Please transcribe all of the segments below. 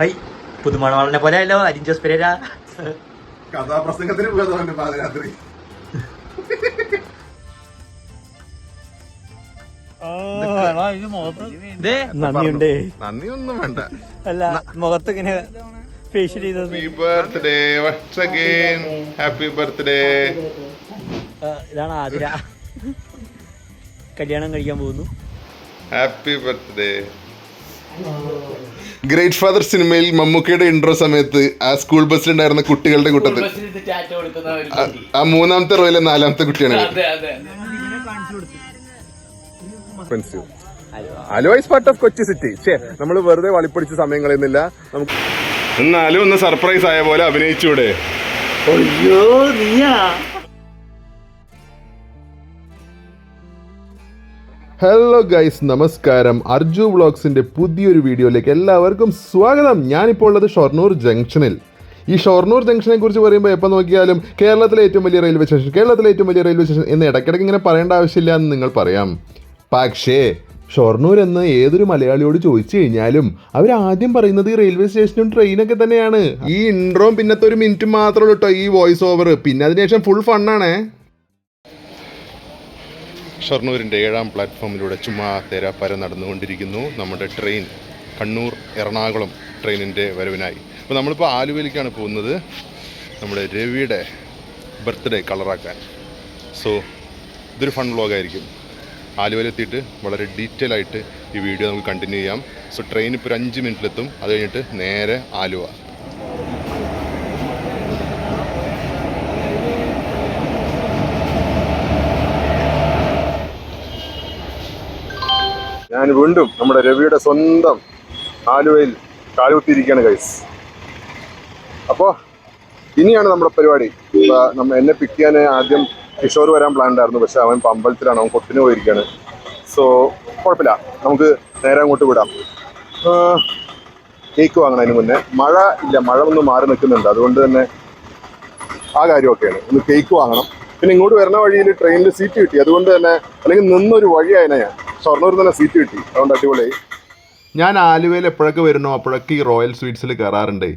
High പുതുമണവാളനെ പോലെ അല്ലോ അരിൻ Jose Pereira കഥാപ്രസംഗത്തിന് പാതിരാത്രി. നന്ദിയുണ്ട്. വേണ്ട. അല്ല മുഖത്ത് ഇങ്ങനെ ഫേഷ്യൽ ചെയ്തത്. Happy birthday once again happy birthday ഇതാണ് ആതിര. കല്യാണം കഴിക്കാൻ പോകുന്നു. ഹാപ്പി ബർത്ത്ഡേ ഗ്രേറ്റ് ഫാദർ സിനിമയിൽ മമ്മൂക്കയുടെ ഇൻട്രോ സമയത്ത് ആ സ്കൂൾ ബസ്സിലുണ്ടായിരുന്ന കുട്ടികളുടെ കൂട്ടത്തിൽ. ആ- മൂന്നാമത്തെ റോയിലെ നാലാമത്തെ കുട്ടിയാണ് hello is part of Kochi city നമ്മൾ വെറുതെ വളിപ്പടിച്ച സമയം കളയുന്നില്ല. നമുക്ക് എന്നാലും ഒന്ന് സർപ്രൈസ് ആയ പോലെ അഭിനയിച്ചൂടെ. അയ്യോ നീയാ. ഹലോ ഗൈസ് നമസ്കാരം. അർജു വ്ളോഗ്സിന്റെ പുതിയൊരു വീഡിയോയിലേക്ക് എല്ലാവർക്കും സ്വാഗതം. ഞാനിപ്പോൾ ഉള്ളത് ഷൊർണൂർ ജംഗ്ഷനിൽ. ഈ ഷൊർണൂർ ജംഗ്ഷനെ കുറിച്ച് പറയുമ്പോൾ എപ്പോൾ നോക്കിയാലും കേരളത്തിലെ ഏറ്റവും വലിയ റെയിൽവേ സ്റ്റേഷൻ കേരളത്തിലെ ഏറ്റവും വലിയ റെയിൽവേ സ്റ്റേഷൻ എന്ന് ഇടയ്ക്കിടയ്ക്ക് ഇങ്ങനെ പറയേണ്ട ആവശ്യമില്ല എന്ന് നിങ്ങൾ പറയാം. പക്ഷേ ഷൊർണൂർ എന്ന് ഏതൊരു മലയാളിയോട് ചോദിച്ചു കഴിഞ്ഞാലും അവർ ആദ്യം പറയുന്നത് ഈ റെയിൽവേ സ്റ്റേഷനും ട്രെയിനൊക്കെ തന്നെയാണ്. ഈ ഇൻട്രോം പിന്നത്തെ ഒരു മിനിറ്റ് മാത്രമേ ഉള്ളൂ കേട്ടോ ഈ വോയിസ് ഓവർ പിന്നെ അതിനുശേഷം ഫുൾ ഫണ്ണാണേ ഷൊർണൂരിന്റെ ഏഴാം പ്ലാറ്റ്ഫോമിലൂടെ ചുമ്മാ തേരാപ്പാര നടന്നുകൊണ്ടിരിക്കുന്നു. നമ്മുടെ ട്രെയിൻ കണ്ണൂർ എറണാകുളം ട്രെയിനിന്റെ വരവിനായി. അപ്പോൾ നമ്മളിപ്പോൾ ആലുവയിലേക്കാണ് പോകുന്നത്. നമ്മുടെ രവിയുടെ ബർത്ത്ഡേ കളറാക്കാൻ. സോ ഇതൊരു ഫൺ വ്ളോഗായിരിക്കും ആലുവയിലെത്തിയിട്ട് വളരെ ഡീറ്റെയിൽ ആയിട്ട് ഈ വീഡിയോ നമുക്ക് കണ്ടിന്യൂ ചെയ്യാം. സോ ട്രെയിൻ ഇപ്പോൾ ഒരു അഞ്ച് മിനിറ്റിലെത്തും അത് കഴിഞ്ഞിട്ട് നേരെ ആലുവ. ഞാൻ വീണ്ടും നമ്മുടെ രവിയുടെ സ്വന്തം ആലുവയിൽ കാലുകുത്തിയിരിക്കുകയാണ് ഗൈസ് അപ്പോൾ ഇനിയാണ് നമ്മുടെ പരിപാടി. ഇപ്പൊ നമ്മ എന്നെ പിക്ക് ചെയ്യാൻ ആദ്യം കിഷോർ വരാൻ പ്ലാൻ ഉണ്ടായിരുന്നു. പക്ഷെ അവൻ പമ്പലത്തിലാണ് അവൻ കൊട്ടിന് പോയിരിക്കുകയാണ്. സോ കുഴപ്പമില്ല. നമുക്ക് നേരെ അങ്ങോട്ട് വിടാം. കേക്ക് വാങ്ങണം അതിന് മുന്നേ. മഴ ഇല്ല. മഴ ഒന്ന് മാറി നിൽക്കുന്നുണ്ട്. അതുകൊണ്ട് തന്നെ ആ കാര്യമൊക്കെയാണ്. ഒന്ന് കേക്ക് വാങ്ങണം. പിന്നെ ഇങ്ങോട്ട് വരുന്ന വഴിയിൽ ട്രെയിനിൽ സീറ്റ് കിട്ടി. അതുകൊണ്ട് തന്നെ അല്ലെങ്കിൽ നിന്നൊരു വഴിയായതിനാ ഞാൻ. ഷൊർണൂരിൽ തന്നെ സീറ്റ് കിട്ടി. അതുകൊണ്ട് അടിപൊളിയായി. ഞാൻ ആലുവയിൽ എപ്പോഴൊക്കെ വരുന്നോ അപ്പോഴൊക്കെ ഈ റോയൽ സ്വീറ്റ്സിൽ കയറാറുണ്ട്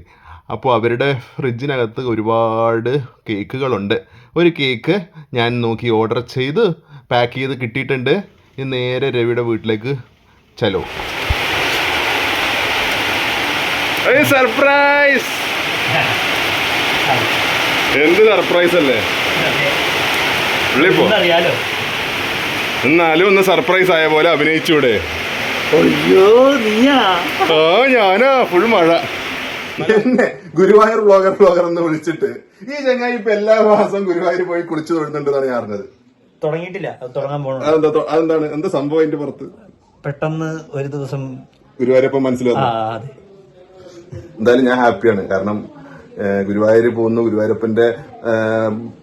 അപ്പോൾ അവരുടെ ഫ്രിഡ്ജിനകത്ത് ഒരുപാട് കേക്കുകളുണ്ട് ഒരു കേക്ക് ഞാൻ നോക്കി ഓർഡർ ചെയ്ത് പാക്ക് ചെയ്ത് കിട്ടിയിട്ടുണ്ട്. ഇനി നേരെ രവിയുടെ വീട്ടിലേക്ക് ചലോ. സർപ്രൈസ് എന്ത് സർപ്രൈസ് അല്ലേ? അറിയാലോ എന്നാലും ഒന്ന് സർപ്രൈസ് ആയ പോലെ അഭിനയിച്ചൂടെ. അയ്യോ നീയാ? ആ ഞാനാ. ഫുൾ മഴ. എന്നെ ഗുരുവായൂർ ബ്ലോഗർ ബ്ലോഗർ എന്ന് വിളിച്ചിട്ട് ഈ ചങ്ങായി ഇപ്പൊ എല്ലാ മാസം ഗുരുവായൂർ പോയി കുളിച്ചു തൊഴുന്നുണ്ടെന്നാണ് ഞാൻ അറിഞ്ഞത്. തുടങ്ങിയിട്ടില്ല. അത് തുടങ്ങാൻ പോകണം അതെന്താ തൊ- അതെന്താണ്? എന്താ സംഭവം അതിന്റെ പുറത്ത്? പെട്ടെന്ന് ഒരു ദിവസം ഗുരുവായൂരപ്പം ആ വന്നു. അതെ. എന്തായാലും ഞാൻ ഹാപ്പിയാണ്. കാരണം ഗുരുവായൂർ പോകുന്നു. ഗുരുവായൂരപ്പന്റെ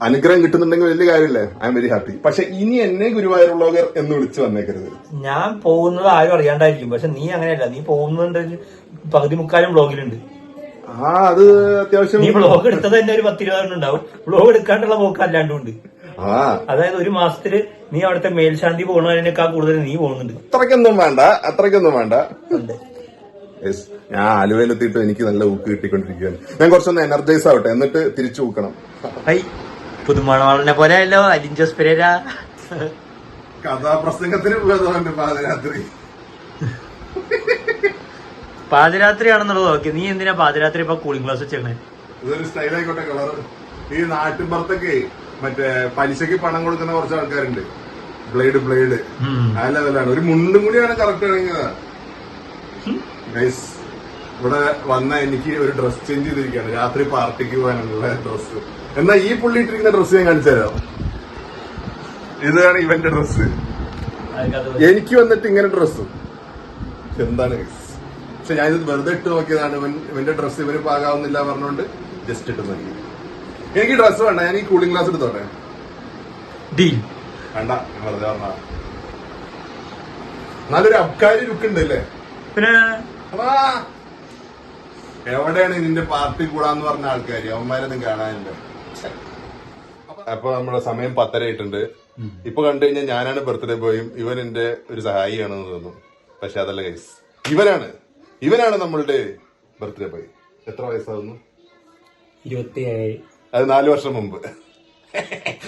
അനുഗ്രഹം കിട്ടുന്നുണ്ടെങ്കിൽ വലിയ കാര്യമല്ലേ? ഐ എം വെരി ഹാപ്പി പക്ഷെ ഇനി എന്നെ ഗുരുവായൂർ ബ്ലോഗർ എന്ന് വിളിച്ചു വന്നേക്കരുത്. ഞാൻ പോകുന്നത് ആരും അറിയാണ്ടായിരിക്കും. പക്ഷെ നീ അങ്ങനെയല്ല. നീ പോകുന്നുണ്ട് പകുതി മുക്കാലും ബ്ലോഗിലുണ്ട് ആ അത് അത്യാവശ്യം നീ ബ്ലോഗ് എടുത്തത് തന്നെ ഒരു പത്തിരുപതുണ്ടാവും ബ്ലോഗ് എടുക്കാണ്ടുള്ള പോക്ക് അല്ലാണ്ടുണ്ട് ആ. അതായത് ഒരു മാസത്തിൽ നീ അവിടുത്തെ മേൽശാന്തി പോകുന്നതിനേക്കാൾ കൂടുതൽ നീ പോകുന്നുണ്ട്. അത്രക്കൊന്നും വേണ്ട. അത്രക്കൊന്നും വേണ്ട. ഞാൻ ആലുവയിലെത്തിയിട്ട് എനിക്ക് നല്ല ഊക്ക് കിട്ടിക്കൊണ്ടിരിക്കുകയാണ്. ഞാൻ കുറച്ചൊന്ന് എനർജൈസ് ആവട്ടെ എന്നിട്ട് തിരിച്ചു ഊക്കണം. ഹൈ പുതുമണവാളനെ പോലെ അല്ലോ അലിൻ ജോസ് പെരേര കഥാപ്രസംഗത്തിന് പോയതുകൊണ്ട് പാതിരാത്രി. പാതിരാത്രിയാണെന്നുള്ളത് ഓക്കെ നീ എന്തിനാ പാതിരാത്രി ഇപ്പൊ കൂളിംഗ് ഗ്ലാസ് വെച്ചേക്കണേ? ഇതൊരു സ്റ്റൈലായിക്കോട്ടെ കളർ ഈ നാട്ടിൻപുറത്തൊക്കെ മറ്റേ പലിശക്ക് പണം കൊടുക്കുന്ന കുറച്ച് ആൾക്കാരുണ്ട്. ബ്ലേഡ് ബ്ലേഡ് ആ ലെവലാണ് ഒരു മുണ്ടും കൂടിയാണ് കറക്റ്റ് ഇറങ്ങിയതാ ഗൈസ് ഇവിടെ വന്ന എനിക്ക് ഒരു ഡ്രസ് ചേഞ്ച് ചെയ്തിരിക്കുകയാണ്. രാത്രി പാർട്ടിക്ക് പോകാനുള്ള ഡ്രസ് എന്നാ ഈ പുള്ളി ഇട്ടിരിക്കുന്ന ഡ്രസ് ഞാൻ കാണിച്ചു തരാം. ഇതാണ് ഇവന്റെ ഡ്രസ് എനിക്ക് വന്നിട്ട് ഇങ്ങനെ ഡ്രസ് എന്താണ്? പക്ഷെ ഞാനിത് വെറുതെ ഇട്ട് നോക്കിയതാണ്. ഇവൻ ഇവന്റെ ഡ്രസ് ഇവന് പാകാവുന്നില്ല പറഞ്ഞുകൊണ്ട് ജസ്റ്റ് ഇട്ട് നോക്കി. എനിക്ക് ഡ്രസ് വേണ്ട. ഞാൻ ഈ കൂളിംഗ് ഗ്ലാസ് എടുത്തോട്ടെ? ഡീൽ വേണ്ട. വെറുതെ പറഞ്ഞ നല്ലൊരു അബ്കാരി ലുക്ക് ഉണ്ട് അല്ലേ പിന്നെ. എവിടെയാണ് നിന്റെ പാർട്ടി കൂടാന്ന് പറഞ്ഞ ആൾക്കാര്? അവന്മാരൊന്നും കാണാനില്ല. അപ്പൊ നമ്മുടെ സമയം പത്തര ആയിട്ടുണ്ട്. ഇപ്പൊ കണ്ടു കഴിഞ്ഞാൽ ഞാനാണ് ബർത്ത്ഡേ ബോയും ഇവൻ എന്റെ ഒരു സഹായിയാണെന്ന് തോന്നുന്നു. പക്ഷെ അതല്ല ഗൈസ് ഇവനാണ് ഇവനാണ് നമ്മളുടെ ബർത്ത്ഡേ ബോയ്. എത്ര വയസ്സാകുന്നു ഇരുപത്തിയേഴ്. അത് നാല് വർഷം മുമ്പ്.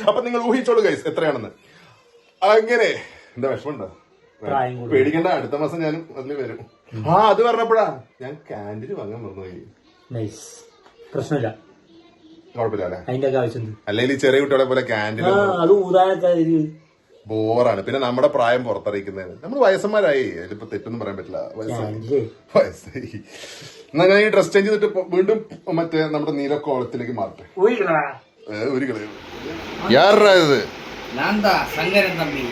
അപ്പൊ നിങ്ങൾ ഊഹിച്ചോളൂ ഗൈസ് എത്രയാണെന്ന്. അങ്ങനെ. എന്താ വിഷമുണ്ടോ. പേടിക്കണ്ട അടുത്ത മാസം ഞാനും അതിൽ വരും. ആ അത് പറഞ്ഞപ്പോഴാ ഞാൻ ക്യാൻറ്റീൻ വാങ്ങാൻ മറന്നുപോയി നൈസ് പ്രശ്നമില്ല കുഴപ്പമില്ല അല്ലെ അതിന്റെ ഒക്കെ ആവശ്യം എന്ത്? അല്ലെങ്കിൽ ഈ ചെറിയ കുട്ടികളെ പോലെ ക്യാൻറ്റീൻ ആ അത് ഊതാനൊക്കെ ഒരു ബോറാണ് പിന്നെ നമ്മുടെ പ്രായം പുറത്തറിയിക്കുന്നതിന് നമ്മൾ വയസ്സന്മാരായി അതിലിപ്പോ തെറ്റൊന്നും പറയാൻ പറ്റില്ല വയസ്സായി ചാൻസ്. വയസ്സായി എന്നാ ഞാൻ ഈ ഡ്രസ് ചേഞ്ച് ചെയ്തിട്ട് ഇപ്പൊ വീണ്ടും മറ്റേ നമ്മുടെ നീലക്കോളത്തിലേക്ക് മാറട്ടെ ഊരിക്കടാ. ഏ, ഒരു കളി യാറാ ഇത് நான் தான் சங்கரன் தம்பி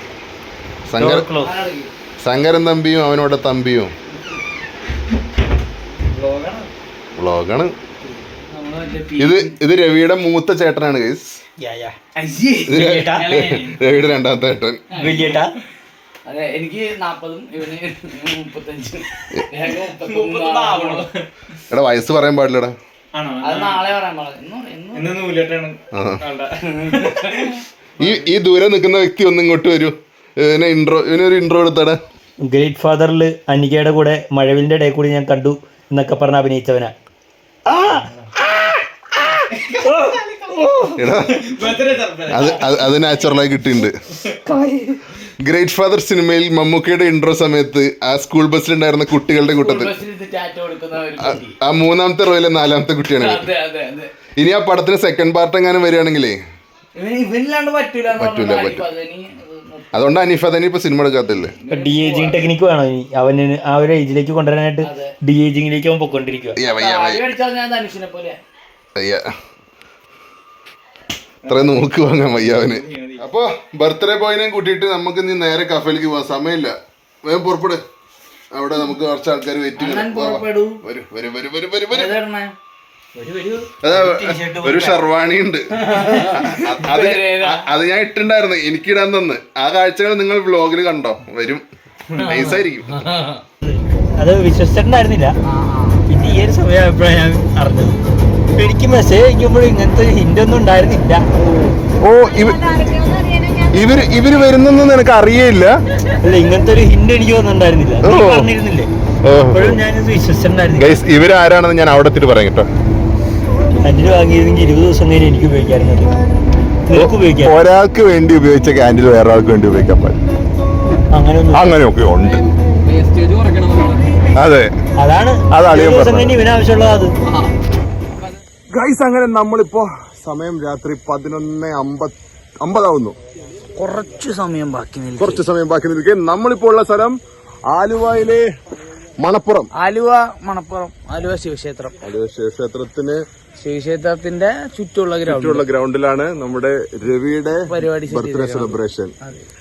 സങ്കര Door close. அழகு. ശങ്കരൻ തമ്പിയും അവനോട് തമ്പിയും லோகனா. വ്ളോഗാണ് ഇത് ഇത് രവിയുടെ മൂത്ത ചേട്ടനാണ് ഗൈസ് യാ, യാ. അയ്യേ. വലിയേട്ടാ. രവിയുടെ രണ്ടാമത്തെ ചേട്ടൻ വലിയേട്ടാ അതെ എനിക്ക് നാപ്പതും ഇവന് മുപ്പത്തഞ്ചും. എടാ വയസ്സ് പറയാൻ പാടില്ലടാ. അത് നാളെ പറയാൻ പാടില്ല. ഈ ഈ ദൂരെ നിൽക്കുന്ന വ്യക്തി ഒന്ന് ഇങ്ങോട്ട് വരൂ. ഇവനെ ഇൻട്രോ ഇവനൊരു ഇൻട്രോ എടുത്തടാ. ഗ്രേറ്റ് ഫാദറിൽ അനികയുടെ കൂടെ മഴവിലിന്റെ ഇടയിൽ കൂടി ഞാൻ കണ്ടു. എന്നൊക്കെ പറഞ്ഞ് അഭിനയിച്ചവനെ. അത് അത്- അത് നാച്ചുറലായി കിട്ടിയിട്ടുണ്ട്. ഗ്രേറ്റ് ഫാദർ സിനിമയിൽ മമ്മൂക്കയുടെ ഇൻട്രോ സമയത്ത് ആ സ്കൂൾ ബസ്സിലുണ്ടായിരുന്ന കുട്ടികളുടെ കൂട്ടത്തിൽ. ആ- കുട്ടി. ആ മൂന്നാമത്തെ റോയിലെ നാലാമത്തെ കുട്ടിയാണ് അതെ അതെ അതെ. ഇനി ആ പടത്തിന് സെക്കൻഡ് പാർട്ട് എങ്ങാനും വരികയാണെങ്കിലേ? പറ്റൂല എന്ന് പറ്റൂല, അതുകൊണ്ട് അനീഫ് തന്നെ ഇപ്പൊ സിനിമ എടുക്കാത്തില്ലേ ഡി ഏജിങ് ടെക്നിക്ക് വേണം ഇനി. അവന് ആ ഒരു ഏജിലേക്ക് കൊണ്ടുവരാനായിട്ട് ഡി ഏജിങ്ങിലേക്ക് അവൻ പൊക്കോണ്ടിരിക്കുക യ്യ, വയ്യ, വയ്യ, അടിച്ചാൽ ഞാൻ ധനുഷിനെ പോലെ. വയ്യ. നോക്ക് വാങ്ങാൻ വയ്യ അവന്. അപ്പൊ ബർത്ത്ഡേ പോയിനെ കൂട്ടിയിട്ട് നമുക്ക് ഇനി നേരെ കഫേലേക്ക് പോവാം. സമയമില്ല. വേഗം പുറപ്പെട്. അവിടെ നമുക്ക് കുറച്ച് ആൾക്കാർ വെയിറ്റ് ചെയ്യണം പുറപ്പെടൂ. വരും വരും വരും വരും വരും. ഒരു ഷർവാണി ഉണ്ട് അത് അത് ഞാൻ ഇട്ടിണ്ടായിരുന്നു എനിക്ക് ഇടാൻ തന്ന്. ആ കാഴ്ചകൾ നിങ്ങൾ വ്ലോഗിൽ കണ്ടോ? വരും. നൈസായിരിക്കും അത് വിശ്വസിച്ചിട്ടുണ്ടായിരുന്നില്ല. പിന്നെ ഈ ഒരു സമയമായപ്പോഴാണ് ഞാൻ അറിഞ്ഞത്. അപ്പൊ എനിക്ക് മെസ്സേജ് അയക്കുമ്പോഴും ഇങ്ങനത്തെ ഒന്നും ഉണ്ടായിരുന്നില്ല. ഓ ഇവ ഇവർ ഇവർ വരുന്നൊന്നും നിനക്ക് അറിയില്ല അല്ല ഇങ്ങനത്തെ ഒരു ഹിന്റ് എനിക്ക് വന്നിട്ടുണ്ടായിരുന്നില്ല. പറഞ്ഞിരുന്നില്ലേ. അപ്പോഴും വിശ്വസിച്ചിട്ടുണ്ടായിരുന്നില്ല. ഇവരാരാണെന്ന് ഞാൻ അവിടെ എത്തിയിട്ട് പറയാം കേട്ടോ. അഞ്ചിന് വാങ്ങിയിരുന്നെങ്കിൽ ഇരുപത് ദിവസം കഴിഞ്ഞ് എനിക്ക് ഉപയോഗിക്കാറുണ്ട് നിനക്ക് ഉപയോഗിക്കാം ഒരാൾക്ക് വേണ്ടി ഉപയോഗിച്ച കാൻഡിൽ വേറെ ആൾക്ക് വേണ്ടി ഉപയോഗിക്കാൻ പറ്റും അങ്ങനെയൊക്കെ ഉണ്ട്. അതെ. അതാണ്. ദിവസം പറഞ്ഞത്. കഴിഞ്ഞ് അത്. ഗൈസ് അങ്ങനെ നമ്മളിപ്പോ സമയം രാത്രി പതിനൊന്ന് അമ്പത് അമ്പതാവുന്നു. കുറച്ച് സമയം ബാക്കി നിൽക്കും. കുറച്ച് സമയം ബാക്കി നിൽക്കെ. നമ്മളിപ്പോ ഉള്ള സ്ഥലം ആലുവയിലെ മണപ്പുറം. ആലുവ മണപ്പുറം ആലുവ ശിവക്ഷേത്രം. ആലുവ ശിവക്ഷേത്രത്തിന് ശിവക്ഷേത്രത്തിന്റെ ചുറ്റുള്ള ഗ്രൗണ്ട്. ചുറ്റുള്ള ഗ്രൗണ്ടിലാണ് നമ്മുടെ രവിയുടെ ബർത്ത്ഡേ സെലിബ്രേഷൻ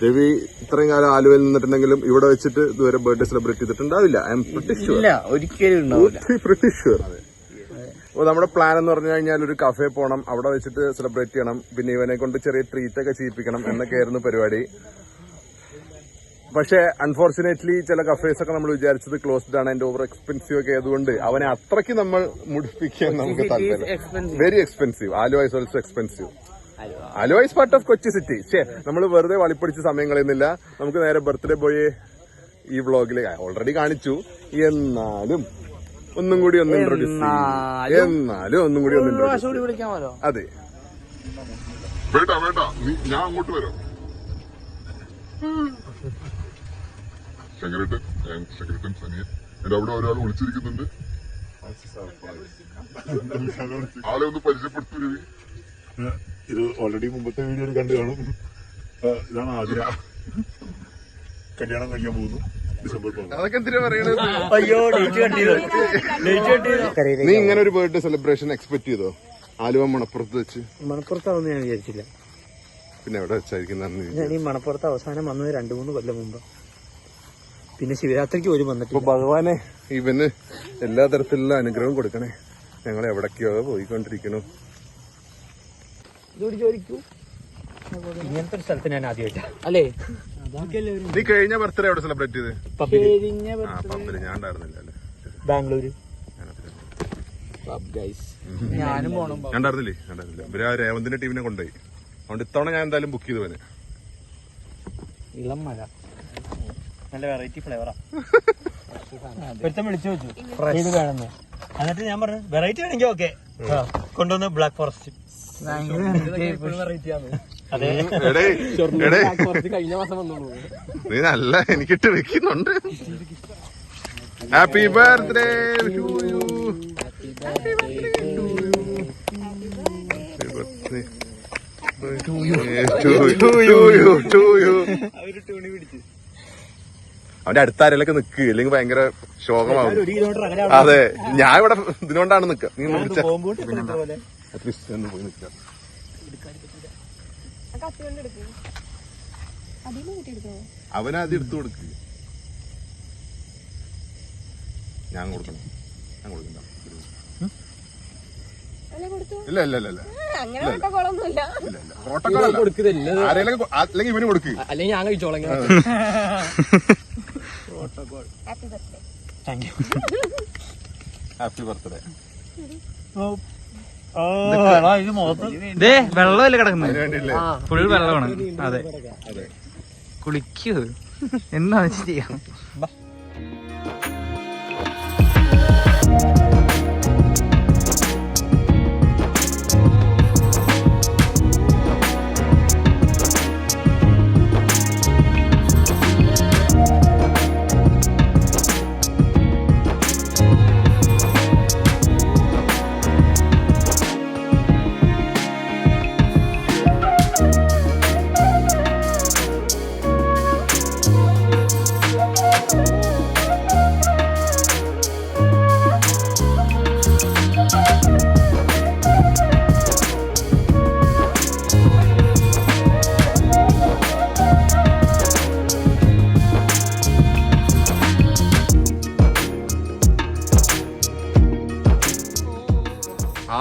രവി ഇത്രയും കാലം ആലുവയിൽ നിന്നിട്ടുണ്ടെങ്കിലും ഇവിടെ വെച്ചിട്ട് ഇതുവരെ ബർത്ത്ഡേ സെലിബ്രേറ്റ് ചെയ്തിട്ടുണ്ടാവില്ല. ഐ എം പ്രിട്ടി ഒരിക്കലും ഷുവർ അപ്പോൾ നമ്മുടെ പ്ലാൻ എന്ന് പറഞ്ഞു കഴിഞ്ഞാൽ ഒരു കഫേ പോകണം അവിടെ വെച്ചിട്ട് സെലിബ്രേറ്റ് ചെയ്യണം പിന്നെ ഇവനെ കൊണ്ട് ചെറിയ ട്രീറ്റ് ഒക്കെ ചെയ്യിപ്പിക്കണം എന്നൊക്കെയായിരുന്നു പരിപാടി. പക്ഷേ അൺഫോർച്ചുനേറ്റ്ലി ചില കഫേസ് ഒക്കെ നമ്മൾ വിചാരിച്ചത് ക്ലോസ്ഡ് ആണ്. അതിന്റെ ഓവർ എക്സ്പെൻസീവ് ഒക്കെ ആയതുകൊണ്ട് അവനെ അത്രയ്ക്ക് നമ്മൾ മുടിപ്പിക്കാൻ നമുക്ക് താല്പര്യം very expensive Aluva is also expensive Aluva is part of Kochi city ശരി നമ്മൾ വെറുതെ വളിപ്പിടിച്ച് സമയം കളയുന്നില്ല. നമുക്ക് നേരെ ബർത്ത്ഡേ ബോയ് ഈ വ്ളോഗിൽ ഓൾറെഡി കാണിച്ചു. എന്നാലും ഒന്നും കൂടി ഒന്ന് ഇൻട്രോഡ്യൂസ് എന്നാലും ഒന്നും കൂടി ഒന്ന് അതെ. വേണ്ട വേണ്ട. ഞാൻ അങ്ങോട്ട് വരാം. ശങ്കരട്ടൻ ഞാൻ ശങ്കരട്ടൻ സനിയൻ എന്റെ അവിടെ ഒരാൾ വിളിച്ചിരിക്കുന്നുണ്ട്. ആളെ ഒന്ന് പരിചയപ്പെടുത്തൂ ഇത് ഓൾറെഡി മുമ്പത്തെ വീഡിയോയിൽ കണ്ടു കാണും. ഇതാണ് ആതിര. കല്യാണം കഴിക്കാൻ പോകുന്നു. നീ ഇങ്ങനെ ഒരു ബർത്ത്ഡേ സെലിബ്രേഷൻ എക്സ്പെക്ട് ചെയ്തോ? ആലുവ മണപ്പുറത്ത് വെച്ച്. മണപ്പുറത്താവുന്ന ഞാൻ വിചാരിച്ചില്ല. പിന്നെ എവിടെ വെച്ചായിരിക്കും നന്ദി ഞാൻ ഈ മണപ്പുറത്ത് അവസാനം വന്നത് രണ്ടു മൂന്ന് കൊല്ലം മുമ്പ്. പിന്നെ ശിവരാത്രിക്ക് ഒരു വന്നിട്ട് ഭഗവാനെ ഇവന് എല്ലാ തരത്തിലുള്ള അനുഗ്രഹം കൊടുക്കണേ. ഞങ്ങൾ എവിടേക്കോ പോയിക്കൊണ്ടിരിക്കണു ഇങ്ങനത്തെ ഒരു സ്ഥലത്ത് ഞാൻ ആദ്യമായിട്ടാ. അല്ലേ? നീ കഴിഞ്ഞ ബർത്ത്ഡേ എവിടെ സെലിബ്രേറ്റ് ചെയ്ത്? പബ്ബിൽ. ഞാൻ ഉണ്ടായിരുന്നില്ല അല്ലേ? ബാംഗ്ലൂര്. ഞാനും പോണം ഞാൻ ഉണ്ടായിരുന്നില്ലേ? ഉണ്ടായിരുന്നില്ല. ഇവർ ആ രേവന്തിന്റെ ടീമിനെ കൊണ്ടുപോയി. അതുകൊണ്ട് ഇത്തവണ ഞാൻ എന്തായാലും ബുക്ക് ചെയ്തു അവന് ഇളം മഴ നല്ല വെറൈറ്റി ഫ്ലേവറാ ഒരുത്തൻ വിളിച്ചു വെച്ചു. ഇത് വേണമെന്ന്. എന്നിട്ട് ഞാൻ പറഞ്ഞു വെറൈറ്റി ആണെങ്കിൽ ഓക്കെ കൊണ്ടുവന്ന് ബ്ലാക്ക് ഫോറസ്റ്റ് അതെ. എടേ എടേ. നീ നല്ല എനിക്കിട്ട് വെക്കുന്നുണ്ട്. ഹാപ്പി ബർത്ത്ഡേ അവന്റെ അടുത്ത ആരെങ്കിലൊക്കെ നിക്ക് ഇല്ലെങ്കിൽ ഭയങ്കര ശോകമാവും. അതെ ഞാൻ ഇവിടെ ഇതിനോണ്ടാണ് നിക്ക. നീ വിളിച്ച. അറ്റ്ലീസ്റ്റ് ഒന്ന് പോയി നിക്ക. അവനത് എടുത്തു കൊടുക്ക്. ഞാൻ കൊടുക്കണം. ഞാൻ കൊടുക്കണ്ട. ഇല്ല ഇല്ല ഇല്ല അല്ലെങ്കിൽ ഇവന് കൊടുക്ക്. അല്ലെങ്കിൽ ഞാൻ കഴിച്ചോളാം ഹാപ്പി ബർത്ത്ഡേ ഇത് വെള്ളമല്ലേ കിടക്കുന്നത് ഫുൾ വെള്ളമാണ്. അതെ. അതെ. കുളിക്കൂ. എന്താ ചെയ്യാം?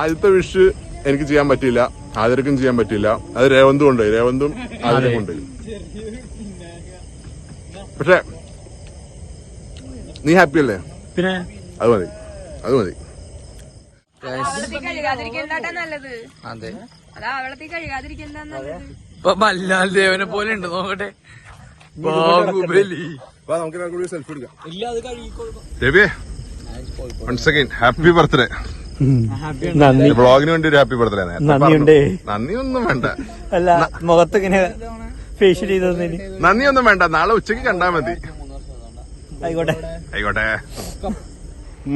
ആദ്യത്തെ വിഷ് എനിക്ക് ചെയ്യാൻ പറ്റിയില്ല. ആദരക്കും ചെയ്യാൻ പറ്റില്ല അത് രേവന്തും ഉണ്ട്. രേവന്തും ആദരക്കും ഉണ്ട്. പക്ഷെ നീ ഹാപ്പി അല്ലേ? പിന്നെ? അത് മതി. അത് മതി. മല്ലാൽ ദേവനെ പോലെ ഉണ്ട്. നോക്കട്ടെ. സെൽഫി എടുക്കാം. ഇല്ല അത് കഴുകിക്കോളും. രവിയെ വൺസ് അഗൈൻ ഹാപ്പി ബർത്ത്ഡേ നന്ദി. ബ്ലോഗിന് വേണ്ടി ഒരു ഹാപ്പി ബർത്ത്ഡേ നന്ദിയുണ്ട്. നന്ദിയൊന്നും വേണ്ട. അല്ല മുഖത്ത് ഇങ്ങനെ ഫേഷ്യൽ ചെയ്ത് നന്ദിയൊന്നും വേണ്ട. നാളെ ഉച്ചയ്ക്ക് കണ്ടാ മതി. ആയിക്കോട്ടെ. ആയിക്കോട്ടെ.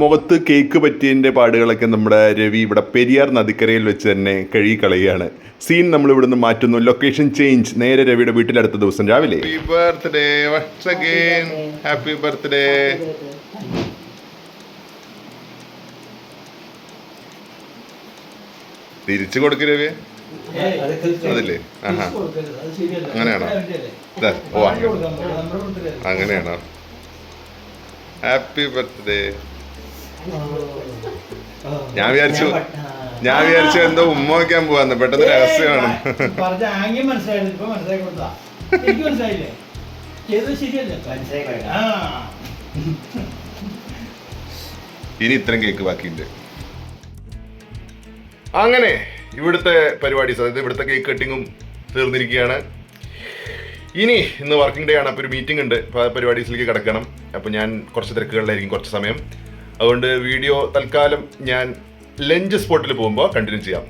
മുഖത്ത് കേക്ക് പറ്റിയതിന്റെ പാടുകളൊക്കെ നമ്മുടെ രവി ഇവിടെ പെരിയാർ നദിക്കരയിൽ വെച്ച് തന്നെ കഴുകി കളയുകയാണ് സീൻ നമ്മൾ ഇവിടെ നിന്ന് മാറ്റുന്നു. ലൊക്കേഷൻ ചേഞ്ച് നേരെ രവിയുടെ വീട്ടിൽ അടുത്ത ദിവസം. രാവിലെ. ഹാപ്പി ബർത്ത്ഡേ ഹാപ്പി ബർത്ത്ഡേ തിരിച്ചു കൊടുക്ക് രവി. അതില്ലേ? ആഹാ. അങ്ങനെയാണോ? ഓ അങ്ങനെയാണോ? ഹാപ്പി ബർത്ത്ഡേ ഞാൻ വിചാരിച്ചു ഞാൻ വിചാരിച്ചു എന്തോ ഉമ്മ വയ്ക്കാൻ പോവാന്ന്. പെട്ടെന്ന് രഹസ്യമാണ്. ഇനി ഇത്രയും കേക്ക് ബാക്കിയുണ്ട്. അങ്ങനെ ഇവിടുത്തെ പരിപാടി അതായത് ഇവിടുത്തെ കേക്ക് കട്ടിങ്ങും തീർന്നിരിക്കുകയാണ്. ഇനി ഇന്ന് വർക്കിംഗ് ഡേ ആണ് അപ്പോൾ ഒരു മീറ്റിംഗ് ഉണ്ട്. അപ്പോൾ ആ പരിപാടീസിലേക്ക് കിടക്കണം. അപ്പോൾ ഞാൻ കുറച്ച് തിരക്കുകളിലായിരിക്കും കുറച്ച് സമയം. അതുകൊണ്ട് വീഡിയോ തൽക്കാലം ഞാൻ ലഞ്ച് സ്പോട്ടിൽ പോകുമ്പോൾ കണ്ടിന്യൂ ചെയ്യാം.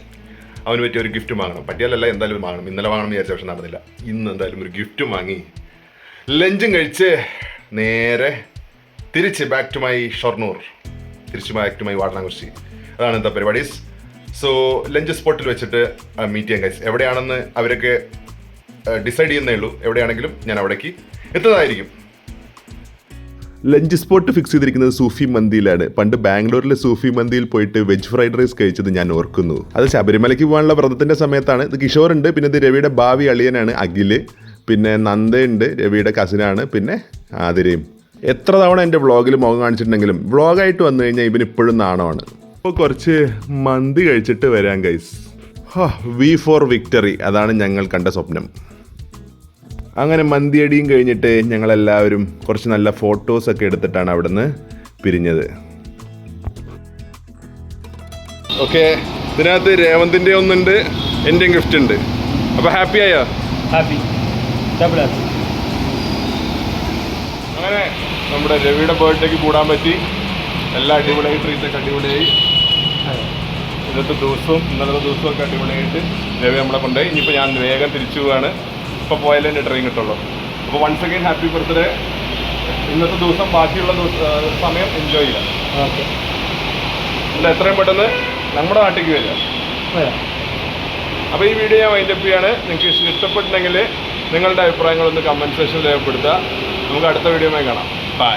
അവന് പറ്റിയ ഒരു ഗിഫ്റ്റ് വാങ്ങണം. പറ്റിയാലല്ല എന്തായാലും വാങ്ങണം. ഇന്നലെ വാങ്ങണം വിചാരിച്ച നടന്നില്ല. ഇന്ന് എന്തായാലും ഒരു ഗിഫ്റ്റ് വാങ്ങി ലഞ്ചും കഴിച്ച് നേരെ തിരിച്ച് ബാക്ക് ടു മൈ ഷൊർണൂർ. തിരിച്ച് ബാക്ക് ടു മൈ വാടനാകുറിച്ച് അതാണ് എന്താ പരിപാടീസ്. സോ ലഞ്ച് സ്പോട്ടിൽ വെച്ചിട്ട് മീറ്റ് ചെയ്യാൻ കഴിച്ചു എവിടെയാണെന്ന് അവരൊക്കെ ഡിസൈഡ് ചെയ്യുന്നേ ഉള്ളൂ. എവിടെയാണെങ്കിലും ഞാൻ അവിടേക്ക് എത്തുന്നതായിരിക്കും. ലഞ്ച് സ്പോട്ട് ഫിക്സ് ചെയ്തിരിക്കുന്നത് സൂഫി മന്തിയിലാണ്. പണ്ട് ബാംഗ്ലൂരിലെ സൂഫി മന്തിയിൽ പോയിട്ട് വെജ് ഫ്രൈഡ് റൈസ് കഴിച്ചത് ഞാൻ ഓർക്കുന്നു. അത് ശബരിമലയ്ക്ക് പോകാനുള്ള വ്രതത്തിന്റെ സമയത്താണ്. ഇത് കിഷോർ ഉണ്ട് പിന്നെ ഇത് രവിയുടെ ഭാവി അളിയനാണ് അഖിൽ. പിന്നെ നന്ദയുണ്ട് രവിയുടെ കസിനാണ് പിന്നെ ആതിരയും. എത്ര തവണ എന്റെ വ്ളോഗിൽ മുഖം കാണിച്ചിട്ടുണ്ടെങ്കിലും വ്ളോഗായിട്ട് വന്നു കഴിഞ്ഞാൽ ഇവൻ ഇപ്പോഴും നാണമാണ്. അപ്പോൾ കുറച്ച് മന്തി കഴിച്ചിട്ട് വരാം ഗൈസ് വി ഫോർ വിക്ടറി അതാണ് ഞങ്ങൾ കണ്ട സ്വപ്നം. അങ്ങനെ മന്തിയടിയും കഴിഞ്ഞിട്ട് ഞങ്ങളെല്ലാവരും കുറച്ച് നല്ല ഫോട്ടോസൊക്കെ എടുത്തിട്ടാണ് അവിടുന്ന് പിരിഞ്ഞത്. ഓക്കെ ഇതിനകത്ത് രേവന്തിന്റെ ഒന്നുണ്ട് എന്റെയും ഗിഫ്റ്റ് ഉണ്ട്. അപ്പൊ ഹാപ്പി ആയോ? ഹാപ്പി അങ്ങനെ നമ്മുടെ രവിയുടെ ബർത്ത്ഡേക്ക് കൂടാൻ പറ്റി. എല്ലാ അടിപൊളിയായി ട്രീറ്റൊക്കെ അടിപൊളിയായി. ഇന്നത്തെ ദിവസവും ഇന്നലത്തെ ദിവസവും ഒക്കെ അടിപൊളിയായിട്ട് രവി നമ്മളെ കൊണ്ടുപോയി. ഇനിയിപ്പോൾ ഞാൻ വേഗം തിരിച്ചു പോവാണ്. ഇപ്പോൾ പോയാലേ എന്റെ ട്രെയിൻ കിട്ടുള്ളൂ. അപ്പോൾ വൺസ് അഗൈൻ ഹാപ്പി ബർത്ത്ഡേ ഇന്നത്തെ ദിവസം ബാക്കിയുള്ള സമയം എൻജോയ് ചെയ്യാം. ഓക്കെ. എന്നിട്ട് എത്രയും പെട്ടെന്ന് നമ്മുടെ നാട്ടിലേക്ക് വരിക അപ്പോൾ ഈ വീഡിയോ ഞാൻ വൈൻഡപ്പ് ചെയ്യാണ്. നിങ്ങൾക്ക് ഇഷ്ടപ്പെട്ടിട്ടുണ്ടെങ്കിൽ നിങ്ങളുടെ അഭിപ്രായങ്ങളൊന്ന് കമന്റ് സെക്ഷനിൽ രേഖപ്പെടുത്തുക. നമുക്ക് അടുത്ത വീഡിയോയുമായി കാണാം. ബൈ